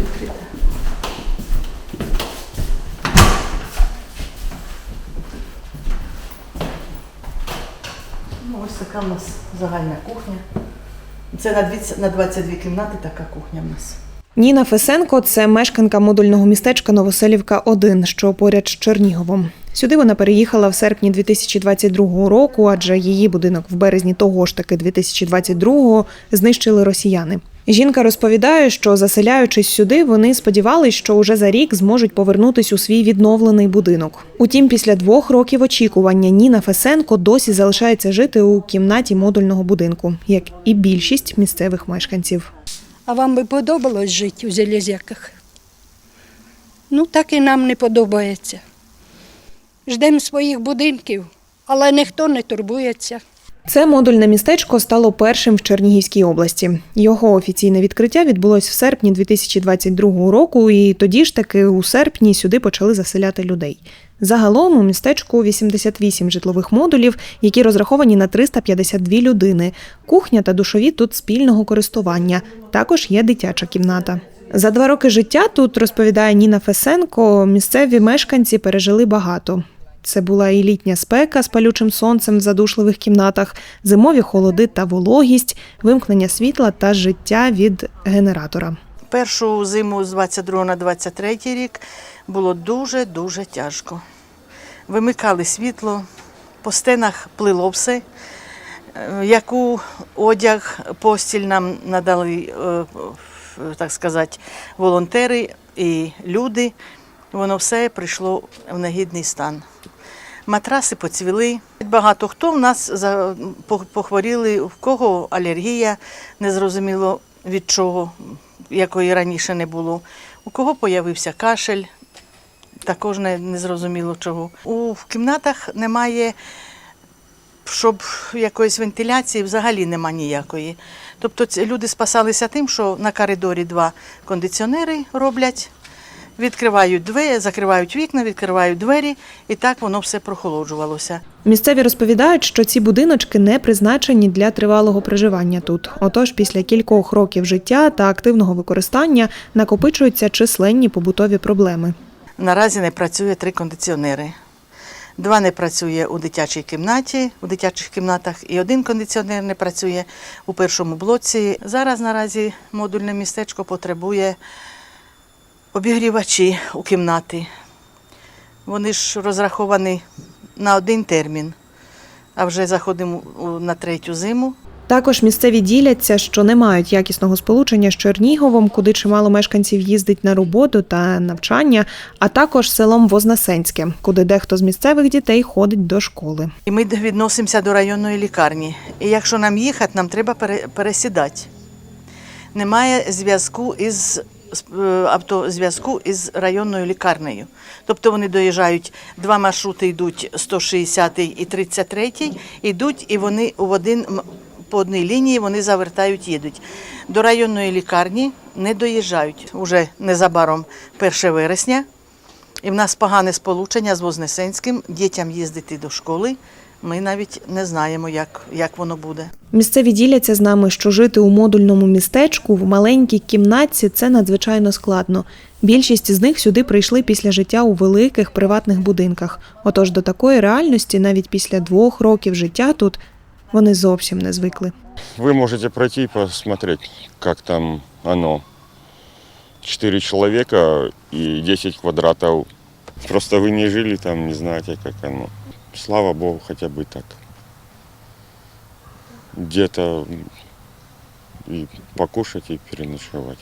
відкрита. Ну, Ось така у нас загальна кухня. Це на 22 кімнати така кухня в нас. Ніна Фесенко це мешканка модульного містечка Новоселівка 1 що поряд з Черніговом. Сюди вона переїхала в серпні 2022 року, адже її будинок в березні того ж таки 2022-го знищили росіяни. Жінка розповідає, що заселяючись сюди, вони сподівались, що уже за рік зможуть повернутись у свій відновлений будинок. Утім, після двох років очікування Ніна Фесенко досі залишається жити у кімнаті модульного будинку, як і більшість місцевих мешканців. А вам би подобалось жити у Железяках? Ну, так і нам не подобається. Ждемо своїх будинків, але ніхто не турбується. Це модульне містечко стало першим в Чернігівській області. Його офіційне відкриття відбулось в серпні 2022 року, і тоді ж таки у серпні сюди почали заселяти людей. Загалом у містечку 88 житлових модулів, які розраховані на 352 людини. Кухня та душові тут спільного користування. Також є дитяча кімната. За два роки життя тут розповідає Ніна Фесенко. Місцеві мешканці пережили багато. Це була і літня спека з палючим сонцем в задушливих кімнатах, зимові холоди та вологість, вимкнення світла та життя від генератора. Першу зиму з 22 на 23 рік було дуже-дуже тяжко. Вимикали світло, по стінах плило все. Е, Яку одяг, постіль нам надали, е, так сказати, волонтери і люди. Воно все прийшло в негідний стан. Матраси поцвіли. Багато хто в нас похворіли, в кого алергія, незрозуміло від чого, якої раніше не було. У кого появився кашель, також незрозуміло чого. У кімнатах немає, щоб якоїсь вентиляції взагалі нема ніякої. Тобто люди спасалися тим, що на коридорі два кондиціонери роблять. Відкривають двері, закривають вікна, відкривають двері, і так воно все прохолоджувалося. Місцеві розповідають, що ці будиночки не призначені для тривалого проживання тут. Отож, після кількох років життя та активного використання накопичуються численні побутові проблеми. Наразі не працює три кондиціонери. Два не працює у дитячій кімнаті, у дитячих кімнатах, і один кондиціонер не працює у першому блоці. Зараз наразі модульне містечко потребує обігрівачі у кімнати. Вони ж розраховані на один термін, а вже заходимо на третю зиму. Також місцеві діляться, що не мають якісного сполучення з Черніговом, куди чимало мешканців їздить на роботу та навчання, а також селом Вознесенське, куди дехто з місцевих дітей ходить до школи. І ми відносимося до районної лікарні. І якщо нам їхати, нам треба пере- пересідати. Немає зв'язку із автозв'язку із районною лікарнею. Тобто вони доїжджають, два маршрути йдуть 160 і 33, йдуть і вони в один по одній лінії вони завертають, їдуть. До районної лікарні не доїжджають. Уже незабаром 1 вересня. І в нас погане сполучення з Вознесенським, дітям їздити до школи. Ми навіть не знаємо, як, як воно буде. Місцеві діляться з нами, що жити у модульному містечку в маленькій кімнатці це надзвичайно складно. Більшість з них сюди прийшли після життя у великих приватних будинках. Отож до такої реальності, навіть після двох років життя тут, вони зовсім не звикли. Вы можете пройти и посмотреть, как там оно. Четыре человека и 10 квадратов. Просто вы не жили там, не знаете, как оно. Слава Богу, хотя бы так. Где-то и покушать, и переночевать.